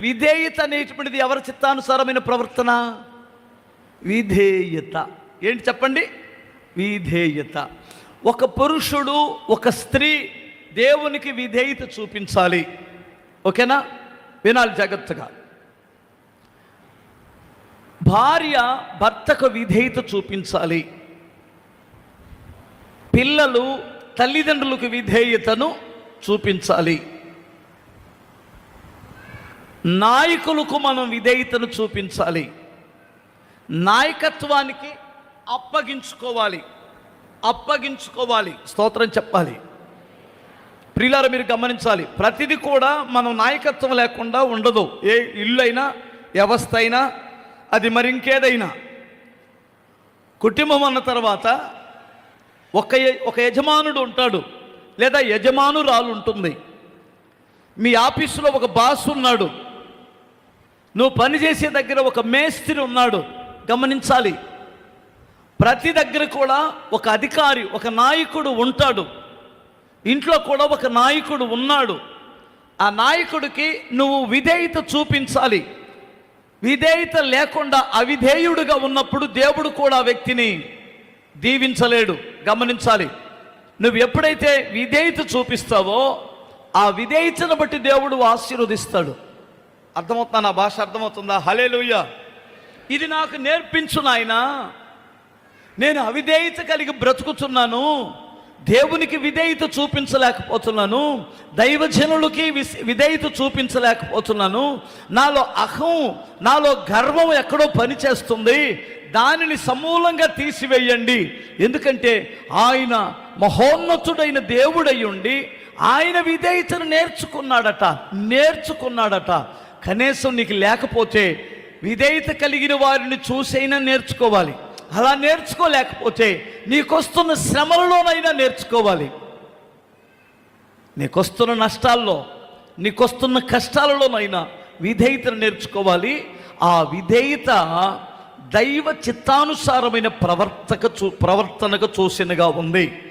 విధేయత అనేటువంటిది ఎవరి చిత్తానుసారమైన ప్రవర్తన? విధేయత. ఏంటి చెప్పండి? విధేయత. ఒక పురుషుడు ఒక స్త్రీ దేవునికి విధేయత చూపించాలి. ఓకేనా? వినాలి జాగ్రత్తగా. భార్య భర్తకు విధేయత చూపించాలి. పిల్లలు తల్లిదండ్రులకు విధేయతను చూపించాలి. నాయకులకు మనం విధేయతను చూపించాలి. నాయకత్వానికి అప్పగించుకోవాలి. అప్పగించుకోవాలి. స్తోత్రం చెప్పాలి. ప్రియులారు మీరు గమనించాలి. ప్రతిదీ కూడా మనం నాయకత్వం లేకుండా ఉండదు. ఏ ఇల్లు అయినా వ్యవస్థ అయినా అది మరి ఇంకేదైనా. కుటుంబం అన్న తర్వాత ఒక ఒక యజమానుడు ఉంటాడు. లేదా యజమానురాలు ఉంటుంది. మీ ఆఫీసులో ఒక బాస్ ఉన్నాడు. నువ్వు పనిచేసే దగ్గర ఒక మేస్త్రి ఉన్నాడు. గమనించాలి. ప్రతి దగ్గర కూడా ఒక అధికారి ఒక నాయకుడు ఉంటాడు. ఇంట్లో కూడా ఒక నాయకుడు ఉన్నాడు. ఆ నాయకుడికి నువ్వు విధేయత చూపించాలి. విధేయత లేకుండా అవిధేయుడుగా ఉన్నప్పుడు దేవుడు కూడా వ్యక్తిని దీవించలేడు. గమనించాలి. నువ్వు ఎప్పుడైతే విధేయత చూపిస్తావో ఆ విధేయతను బట్టి దేవుడు ఆశీర్వదిస్తాడు. అర్థమవుతుందా? నా భాష అర్థమవుతుందా? హలేలుయ్య ఇది నాకు నేర్పించు నాయన. నేను అవిధేయత కలిగి బ్రతుకుతున్నాను. దేవునికి విధేయత చూపించలేకపోతున్నాను. దైవజనులకి విధేయత చూపించలేకపోతున్నాను. నాలో అహం నాలో గర్వం ఎక్కడో పనిచేస్తుంది. దానిని సమూలంగా తీసివేయండి. ఎందుకంటే ఆయన మహోన్నతుడైన దేవుడై ఉండి ఆయన విధేయతను నేర్చుకున్నాడట నేర్చుకున్నాడట. కనీసం నీకు లేకపోతే విధేయత కలిగిన వారిని చూసైనా నేర్చుకోవాలి. అలా నేర్చుకోలేకపోతే నీకొస్తున్న శ్రమలలోనైనా నేర్చుకోవాలి. నీకొస్తున్న నష్టాల్లో నీకొస్తున్న కష్టాలలోనైనా విధేయతను నేర్చుకోవాలి. ఆ విధేయత దైవ చిత్తానుసారమైన ప్రవర్తక చూ ప్రవర్తనకు చూసినగా ఉంది.